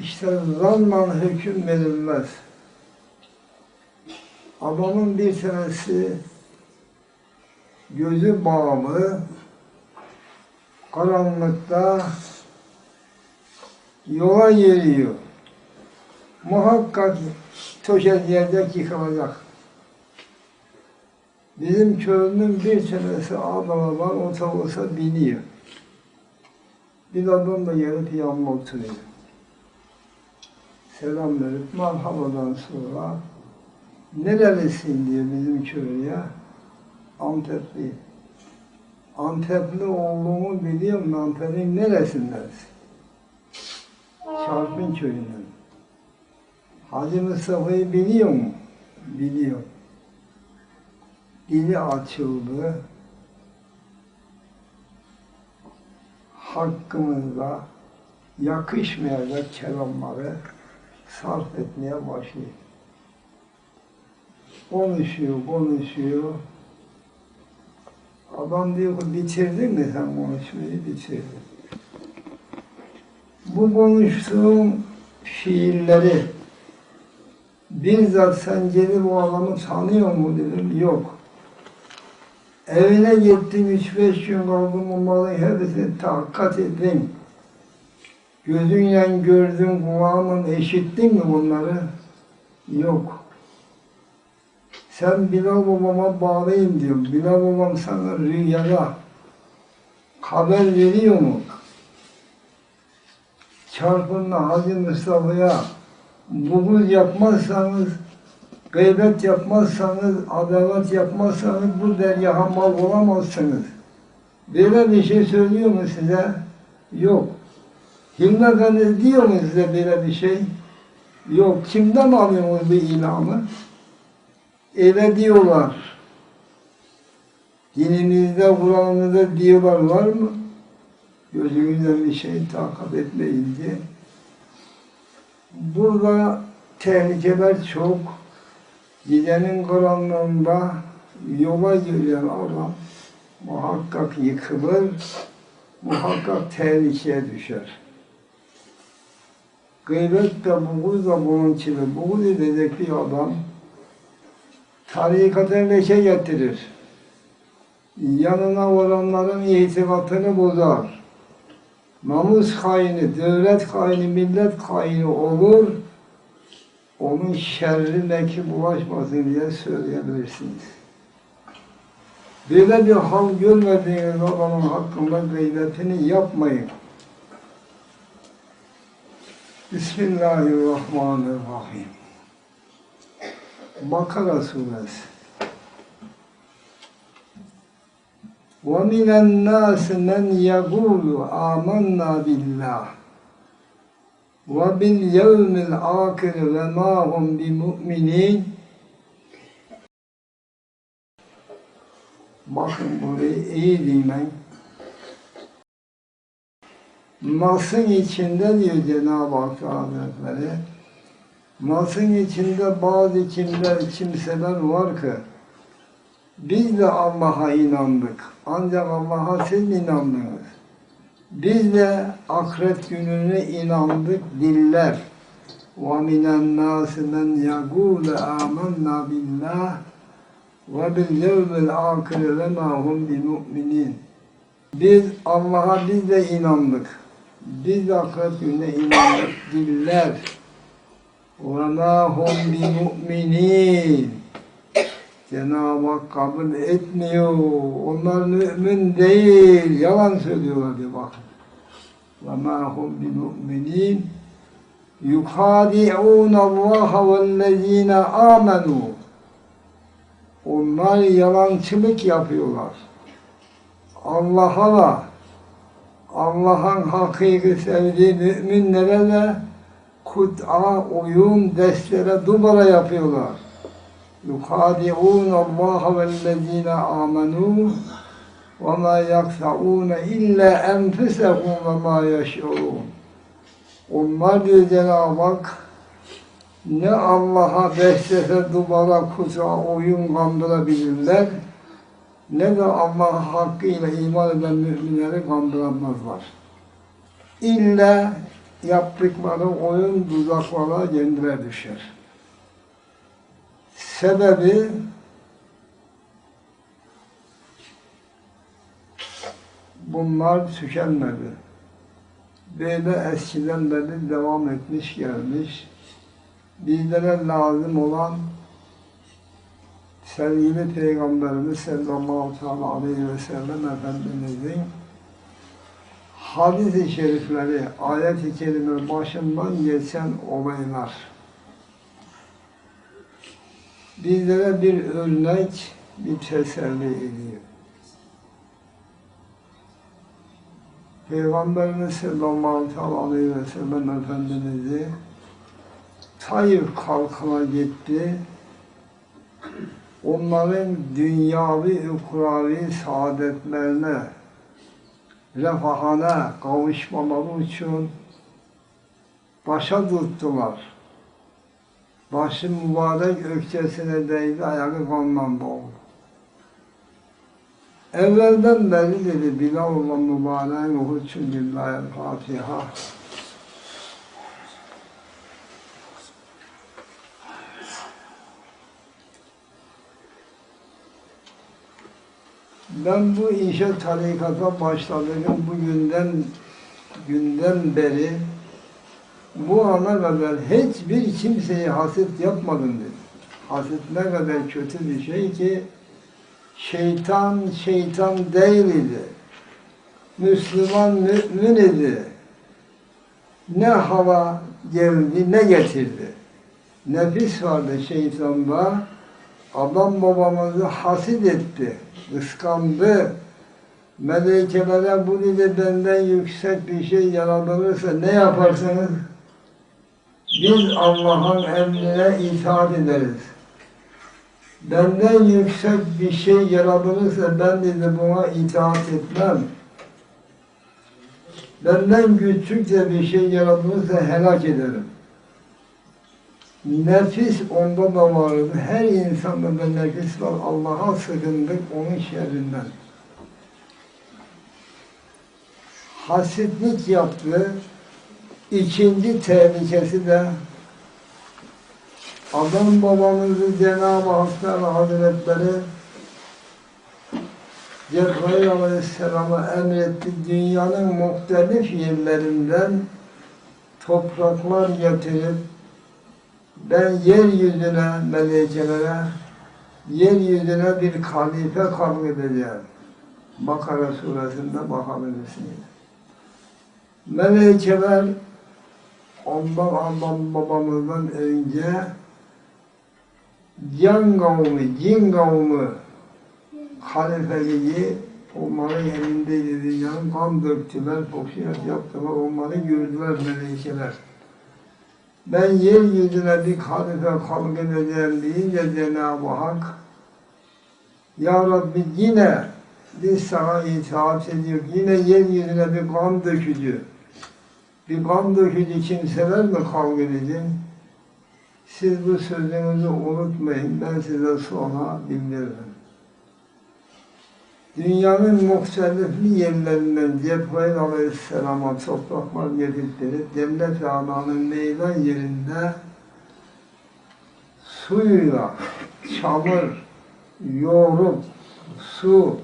İşte zanla hüküm verilmez. Adamın bir tanesi gözü bağlı, karanlıkta yola yürüyor. Muhakkak töşet yerde yıkılacak. Bizim köylünün bir tanesi adama var, otobüse biniyor. Bir adam da gelip yanıma oturuyor. Selam verip merhabadan sonra nerelisin diyor bizim köylüye. Antepli. Antepli olduğumu biliyorum Antep'in neresindensin? Çarpın köyünden. Hacı Mustafa'yı biliyor mu? Biliyor. Dili açıldı. Hakkımızda yakışmayacak kelamları sarf etmeye başlıyor. Konuşuyor, konuşuyor. Adam diyor ki bitirdin mi sen konuşmayı? Bitirdim. Bu konuştuğum fiilleri bizzat sen gelip o adamı tanıyor mu dedim. Yok. Evine gittim üç beş gün kaldım onların hepsini takkat ettim. Gözünle gördün, kulağınla eşittin mi bunları? Yok. Sen Bilal babama bağlayayım diyorum. Bilal babam sana rüyada haber veriyor mu? Çarpınla Hacı Mustafa'ya buğuz yapmazsanız, gıybet yapmazsanız, adalet yapmazsanız bu dergaha mal olamazsınız. Böyle bir şey söylüyor mu size? Yok. Efendi diyor mu size böyle bir şey? Yok. Kimden alıyorsunuz bu ilanı? Öyle diyorlar. Dinimizde, Kur'an'ımızda diyorlar var mı? Gözünüzden bir şey takip etmeyince. Burada tehlikeler çok. Gidenin karanlığında yola gelen adam muhakkak yıkılır, muhakkak tehlikeye düşer. Gıybet de buğuz da bunun gibi. Buğuz edecek bir adam tarikata leke getirir. Yanına olanların itikatını bozar. Namus haini, devlet haini, millet haini olur. Onun şerrine ki bulaşmasın diye söyleyebilirsiniz. Böyle bir hal görmediğiniz adamın hakkında gıybetini yapmayın. Bismillahirrahmanirrahim. Bakara suresi. وَمِنَ النَّاسِ مَنْ يَقُولُ آمَنَّا بِاللّٰهِ وَبِالْيَوْمِ الْآخِرِ وَمَا هُمْ بِمُؤْمِنِينَ Bakın burayı iyi dinleyin. Nas'ın içinde diyor Cenab-ı Hak Hazretleri, Nas'ın içinde bazı kimler, kimseler var ki, biz de Allah'a inandık. Ancak Allah'a siz inandınız. Biz de ahiret gününe inandık diller. وَمِنَ النَّاسِ مَنْ يَقُولُ آمَنَّا بِاللّٰهِ وَبِالْيَوْمِ الْآخِرِ وَمَا هُمْ بِمُؤْمِنِينَ Biz Allah'a biz de inandık. Biz de ahiret gününe inandık diller. وَمَا هُمْ بِمُؤْمِنِينَ Cenab-ı Hak kabul etmiyor. Onlar mümin değil. Yalan söylüyorlar diye bak. وَمَا هُمْ بِمُؤْمِنِينَ يُخَادِعُونَ اللّٰهَ وَالَّذ۪ينَ آمَنُوا Onlar yalancılık yapıyorlar. Allah'a da Allah'ın hakiki sevdiği müminlere de kut'a, oyun, destere, dubara yapıyorlar. يخادعون الله والذين آمنوا وما يخدعون إلا أنفسهم وما يشعرون Onlar diyor Cenab-ı Hak ne Allah'a beslese duvara kusa oyun kandırabilirler ne de Allah hakkıyla iman eden müminleri kandıramazlar. İlla yaptıkları oyun tuzaklara kendine düşer. Sebebi bunlar tükenmedi. Böyle eskiden beri devam etmiş gelmiş. Bizlere lazım olan sevgili Peygamberimiz sallallahu teala aleyhi ve sellem Efendimizin hadis-i şerifleri, ayet-i kerime başından geçen olaylar. Bizlere bir örnek, bir teselli ediyor. Peygamberimiz sallallahu aleyhi ve sellem Efendimiz'i Tayyip kalkına gitti. Onların dünyavi, ukravi saadetlerine, refahana kavuşmaları için başa tuttular. Başı mübarek ökçesine değdi, ayağı kanla boğuldu. Evvelden beri dedi Bilal olan mübareğin ruhu için billahi Fatiha. Ben bu işe tarikata başladığım bu günden beri bu ana kadar hiçbir kimseye haset yapmadım dedi. Haset ne kadar kötü bir şey ki şeytan şeytan değil idi. Müslüman mümin idi. Ne hava geldi ne getirdi. Nefis vardı şeytanda. Adam babamızı hasid etti, kıskandı. Melekelere bu dedi benden yüksek bir şey yaratılırsa ne yaparsınız? Biz Allah'ın emrine itaat ederiz. Benden yüksek bir şey yaratılırsa ben dedi buna itaat etmem. Benden küçük de bir şey yaratılırsa helak ederim. Nefis onda da vardı. Her insanda da nefis var. Allah'a sığındık onun şerrinden. Hasitlik yaptı. İkinci tehlikesi de adam babamızı Cenab-ı Hak Hazretleri Cebrail Aleyhisselam'a emretti. Dünyanın muhtelif yerlerinden topraklar getirip ben yeryüzüne, melekelere, yeryüzüne bir halife kabul edeceğim. Bakara suresinde bakabilirsiniz. Melekeler ondan adam babamızdan önce can kavmi, cin kavmi halifeliği onların elindeydi dünyanın kan döktüler, foksiyat yaptılar, onları gördüler melekeler ben yeryüzüne bir halife halk edeceğim deyince Cenab-ı Hak Ya Rabbi yine biz sana itaat ediyor. Yine yeryüzüne bir kan dökücü. Bir kan dökücü kimseler mi kavga edin? Siz bu sözünüzü unutmayın. Ben size sonra bildiririm. Dünyanın muhtelifli yerlerinden Cebrail Aleyhisselam'a topraklar getirttirip cennet alanın meydan yerinde suyla çamur, yoğurup su,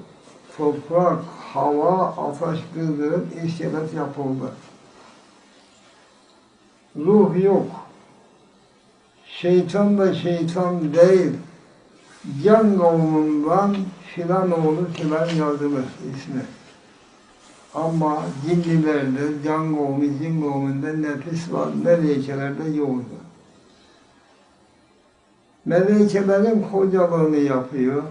toprak, hava, ateş kızdırıp iskelet yapıldı. Ruh yok. Şeytan da şeytan değil. Can kavmundan filan oğlu filan yazılır ismi. Ama cinlilerde, can kavmi, cin kavminde nefis var, melekelerde yoktu. Melekelerin kocalığını yapıyor.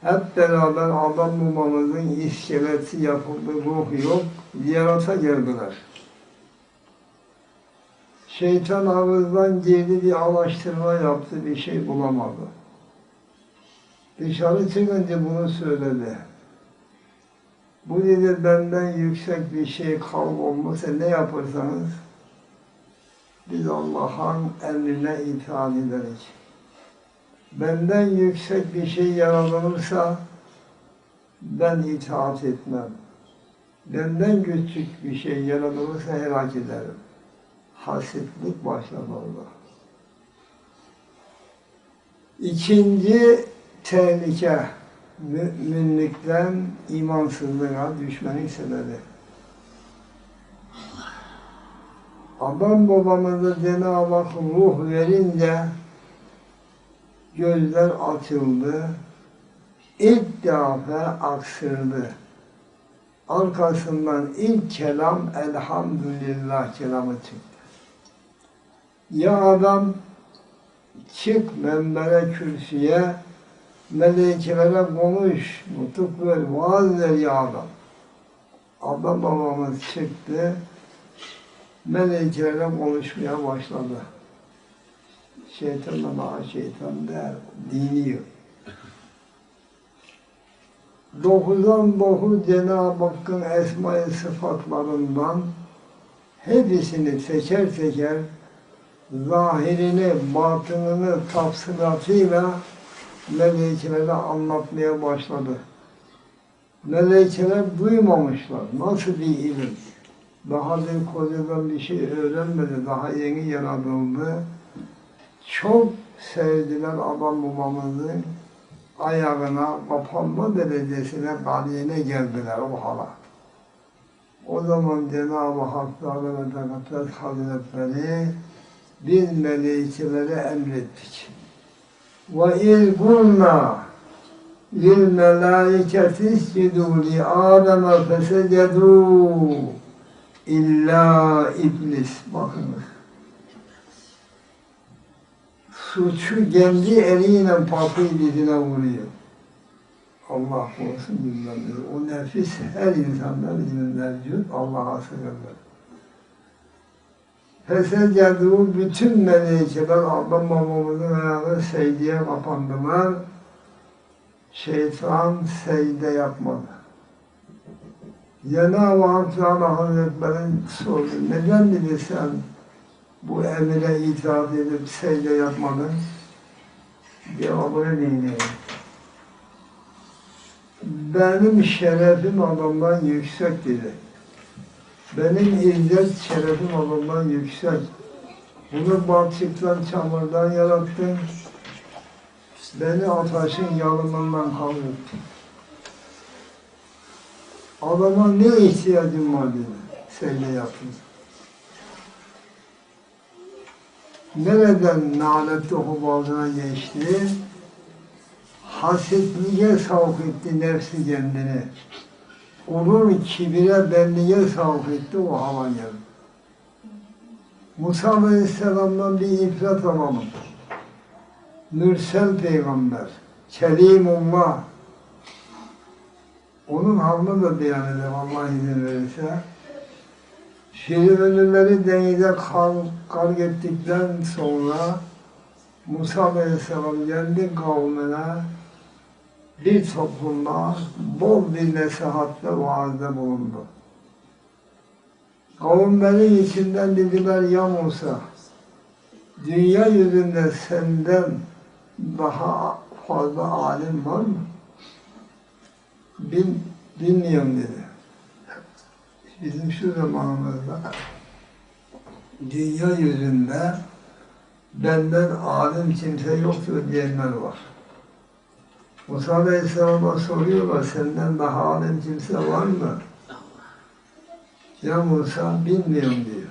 Hep beraber adam babamızın iskeleti yapıldı, ruh yok, ziyarata geldiler. Şeytan ağızdan girdi bir araştırma yaptı, bir şey bulamadı. Dışarı çıkınca bunu söyledi. Bu dedi benden yüksek bir şey kalb olmasa ne yaparsanız biz Allah'ın emrine itaat ederiz. Benden yüksek bir şey yaratılırsa ben itaat etmem. Benden küçük bir şey yaratılırsa helak ederim. Hasretlik başladı orada. İkinci tehlike müminlikten imansızlığa düşmenin sebebi. Adam babamıza Cenab-ı Hak ruh verince gözler açıldı. İlk defa aksırdı. Arkasından ilk kelam elhamdülillah kelamı çıktı. Ya adam çık menbere kürsüye melekelere konuş, nutuk ver, vaaz ver ya adam. Adam babamız çıktı, melekelere konuşmaya başladı. Şeytan ama şeytan der, dini yok. Dokuzdan dokuz Cenab-ı Hakk'ın esma-i sıfatlarından hepsini teker teker zahirini, batınını tafsilatıyla melekelere anlatmaya başladı. Melekeler duymamışlar. Nasıl bir ilim? Daha bir kocadan bir şey öğrenmedi. Daha yeni yaratıldı. Çok sevdiler adam babamızın ayağına, kapanma derecesine, galiyine geldiler o hala. O zaman Cenab-ı Hak Teala ve Tekaddes Hazretleri biz melekelere emrettik. Lil melaiketi iscidu li Adem'e fesecedu illa iblis. Bakınız. Suçu kendi eliyle patıyı dizine vuruyor. Allah korusun bilmem. O nefis her insanda bizim mevcut. Allah'a sığınır. Fesecedu bütün melikeler Adam babamızın ayağına secdeye kapandılar. Şeytan secde yapmadı. Cenab-ı Hak Teala Hazretleri sordu. Neden dedi sen bu emire itaat edip secde yapmadın? Cevabını dinleyin. Benim şerefim adamdan yüksek dedi. Benim izzet şerefim adamdan yüksek. Bunu balçıktan, çamurdan yarattın. Beni ataşın yalımından kaldırdın. Adama ne ihtiyacım var dedi. Secde yaptın. Nereden nalet okup ağzına geçti? Hasetliğe savk etti nefsi kendini. Gurur, kibire, benliğe savk etti o hava geldi. Musa Aleyhisselam'dan bir ibret alalım. Mürsel peygamber, Kelimullah. Onun halını da beyan edelim Allah izin verirse. Firavunluları denize kar, karg ettikten sonra Musa Aleyhisselam kendi kavmine bir toplumda bol bir nasihatle vaazda bulundu. Kavimlerin içinden dediler ya Musa, dünya yüzünde senden daha fazla alim var mı? Bil, bilmiyorum dedi. Bizim şu zamanımızda dünya yüzünde benden alim kimse yoktur diyenler var. Musa Aleyhisselam'a soruyorlar, senden daha alim kimse var mı? Ya Musa, bilmiyorum diyor.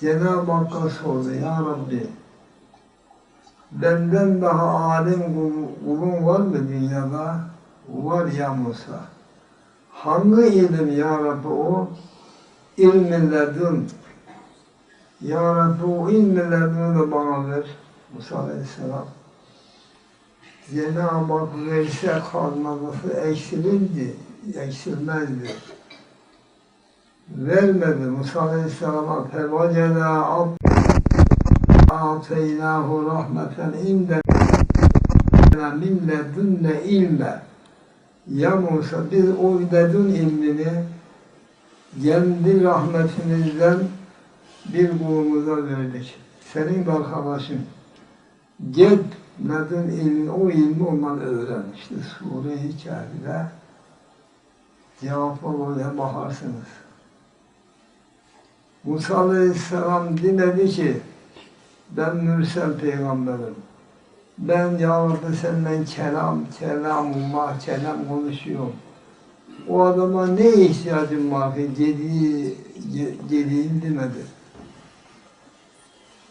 Cenab-ı Hakk'a sordu, Ya Rabbi, benden daha alim kul- kulun var mı dünyada? Var ya Musa. Hangi ilim ya Rabbi o? İlmi ledun. Ya Rabbi o ilmi ledunu da bana ver. Musa Aleyhisselam. Cenab-ı Hak verse kalmaması eksilirdi, eksilmezdi. Vermedi Musa Aleyhisselam'a fevacena ateynahu rahmeten inde min ledunne ilme ya Musa biz o ledun ilmini kendi rahmetimizden bir kulumuza verdik. Senin arkadaşın. Git ledun ilmi, o ilmi ondan öğren. İşte Sure-i Kahf'de cevap olmaya bakarsınız. Musa Aleyhisselam demedi ki ben mürsel peygamberim. Ben ya Rabbi senden kelam, kelamullah, kelam konuşuyorum. O adama ne ihtiyacım var ki gediği, ge- gediğin demedi.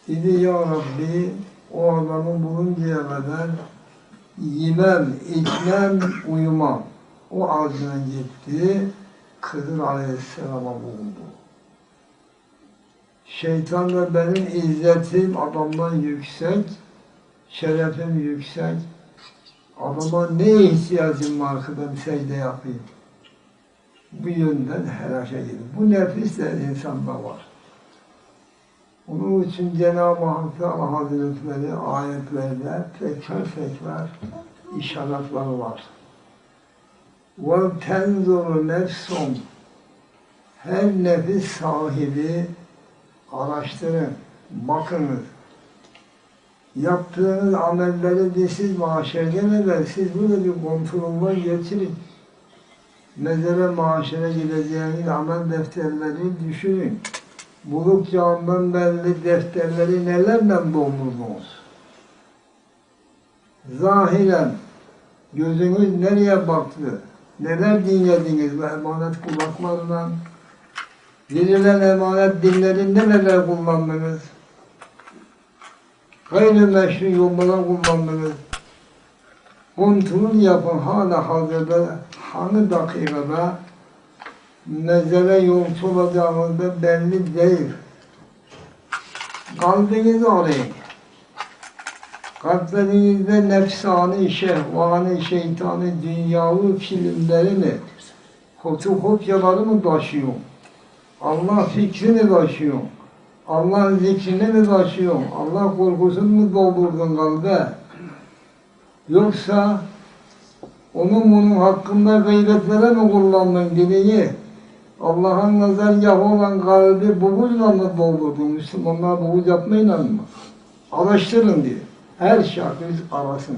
Dedi ya Rabbi o adamı buluncaya kadar yemem, içmem, uyumam. O ağzına gitti, Kızıl Aleyhisselam'a bulundu. Şeytan da benim izzetim adamdan yüksek, şerefim yüksek. Adama ne ihtiyacım var ki ben secde yapayım? Bu yönden helaka gidiyor. Bu nefis de insanda var. Onun için Cenab-ı Hak Teala Hazretleri ayetlerde tekrar tekrar işaretleri var. وَتَنْظُرُ nefsum Her nefis sahibi araştırın, bakınız. Yaptığınız amelleri de siz maaşerden evvel siz burada bir kontrolden geçirin. Mezara maaşere gideceğiniz amel defterleri düşünün. Bulukçağından belli defterleri nelerle doldurdunuz? Zahiren gözünüz nereye baktı? Neler dinlediniz bu emanet kulaklarından? Verilen emanet dinlerinde neler kullandınız? Gayri meşru yollara kullandınız. Kontrol yapın hala hazırda hangi dakikada mezele yolcu olacağınız da belli değil. Kalbinizi arayın. Kalplerinizde nefsani, şehvani, şeytani, dünyalı filmlerini, fotokopyaları mı taşıyor? Allah fikrini taşıyor. Allah zikrini mi taşıyor? Allah korkusunu mu doldurdun kalbe? Yoksa onun bunun hakkında gıybetlere mi kullandın diliyi? Allah'ın nazargahı olan kalbi buğuzla mı doldurdun? Müslümanlar buğuz yapmayla mı? Araştırın diye. Her şahıs arasın.